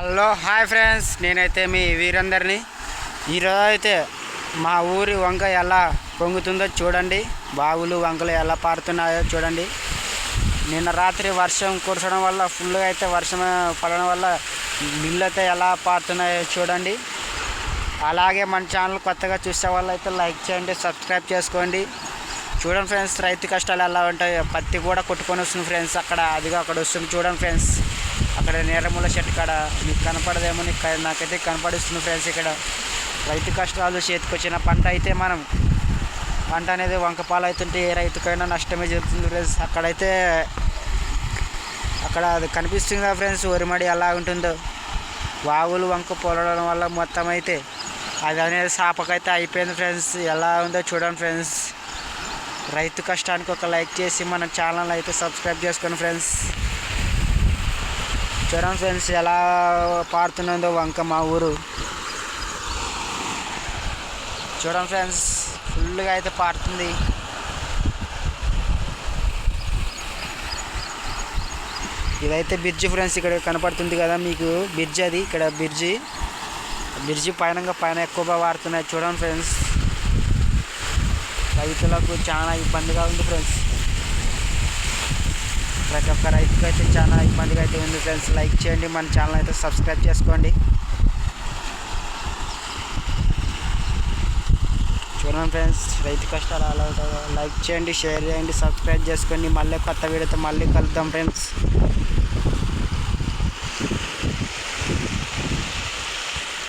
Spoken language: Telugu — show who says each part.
Speaker 1: Hello hi friends. నేనైతే మీ వీరందరిని. ఈరోజు అయితే మా ఊరి వంక ఎలా పొంగుతుందో చూడండి. బావులు వంకలు ఎలా పారుతున్నాయో చూడండి. నిన్న రాత్రి వర్షం కురచడం వల్ల ఫుల్గా అయితే వర్షం పడడం వల్ల నీళ్ళు అయితే ఎలా పారుతున్నాయో చూడండి. అలాగే మన ఛానల్ కొత్తగా చూసే వాళ్ళు అయితే లైక్ చేయండి సబ్స్క్రైబ్ చేసుకోండి. చూడండి ఫ్రెండ్స్ రైతు కష్టాలు ఎలా ఉంటాయో. పత్తి కూడా కొట్టుకొని వస్తుంది ఫ్రెండ్స్ అక్కడ అదిగా అక్కడ వస్తుంది. చూడండి ఫ్రెండ్స్. అక్కడ నీరముల చెట్టు కాడ మీకు కనపడదేమో నీకు నాకైతే కనపడిస్తుంది ఫ్రెండ్స్ ఇక్కడ. రైతు కష్టాలు చేతికొచ్చిన పంట అయితే మనం పంట అనేది వంక పాలు అవుతుంటే ఏ రైతుకైనా నష్టమే జరుగుతుంది ఫ్రెండ్స్. అక్కడైతే అక్కడ అది కనిపిస్తుంది కదా ఫ్రెండ్స్ ఒరిమడి ఎలా ఉంటుందో. వాగులు వంక పొలడం వల్ల మొత్తం అయితే అది అనేది సాపకైతే అయిపోయింది ఫ్రెండ్స్. ఎలా ఉందో చూడండి ఫ్రెండ్స్. రైతు కష్టానికి ఒక లైక్ చేసి మన ఛానల్ అయితే సబ్స్క్రైబ్ చేసుకోండి ఫ్రెండ్స్. చూడండి ఫ్రెండ్స్ ఎలా పాడుతున్నదో వంక మా ఊరు. చూడండి ఫ్రెండ్స్ ఫుల్గా అయితే పారుతుంది ఇదైతే బ్రిడ్జి ఫ్రెండ్స్ ఇక్కడ కనపడుతుంది కదా మీకు. బ్రిడ్జ్ అది ఇక్కడ బ్రిడ్జి. బ్రిడ్జి పైన పైన ఎక్కువగా వాడుతున్నాయి. చూడండి ఫ్రెండ్స్ రైతులకు చాలా ఇబ్బందిగా ఉంది ఫ్రెండ్స్. ప్రతి ఒక్క రైతుకు అయితే చాలా ఇబ్బందిగా అయితే ఉంది ఫ్రెండ్స్. లైక్ చేయండి మన ఛానల్ అయితే సబ్స్క్రైబ్ చేసుకోండి. చూడండి ఫ్రెండ్స్ రైతు కష్టాలు అలా లైక్ చేయండి షేర్ చేయండి సబ్స్క్రైబ్ చేసుకోండి మళ్ళీ కొత్త వీడియోతో మళ్ళీ కలుద్దాం ఫ్రెండ్స్.